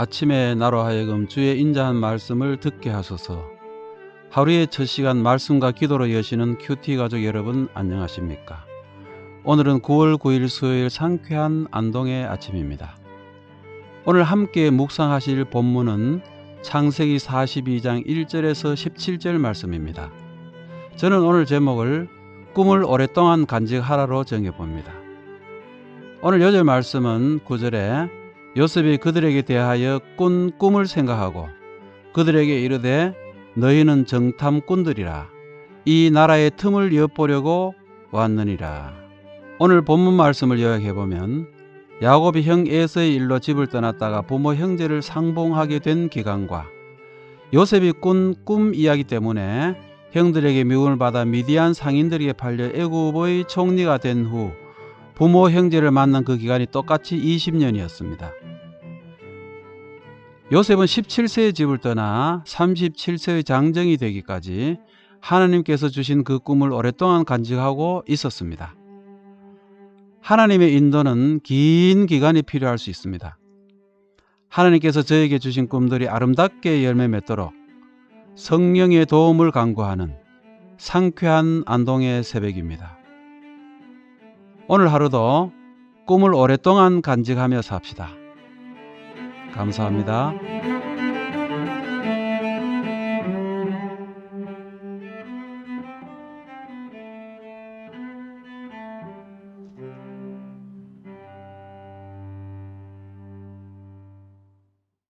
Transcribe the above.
아침에 나로 하여금 주의 인자한 말씀을 듣게 하소서. 하루의 첫 시간 말씀과 기도로 여시는 큐티 가족 여러분 안녕하십니까? 오늘은 9월 9일 수요일 상쾌한 안동의 아침입니다. 오늘 함께 묵상하실 본문은 창세기 42장 1절에서 17절 말씀입니다. 저는 오늘 제목을 꿈을 오랫동안 간직하라로 정해봅니다. 오늘 요절 말씀은 9절에 요셉이 그들에게 대하여 꾼 꿈을 생각하고 그들에게 이르되 너희는 정탐꾼들이라 이 나라의 틈을 엿보려고 왔느니라. 오늘 본문 말씀을 요약해 보면 야곱이 형 에서의 일로 집을 떠났다가 부모 형제를 상봉하게 된 기간과 요셉이 꾼 꿈 이야기 때문에 형들에게 미움을 받아 미디안 상인들에게 팔려 애굽의 총리가 된 후 부모 형제를 만난 그 기간이 똑같이 20년이었습니다. 요셉은 17세의 집을 떠나 37세의 장정이 되기까지 하나님께서 주신 그 꿈을 오랫동안 간직하고 있었습니다. 하나님의 인도는 긴 기간이 필요할 수 있습니다. 하나님께서 저에게 주신 꿈들이 아름답게 열매 맺도록 성령의 도움을 간구하는 상쾌한 안동의 새벽입니다. 오늘 하루도 꿈을 오랫동안 간직하며 삽시다. 감사합니다.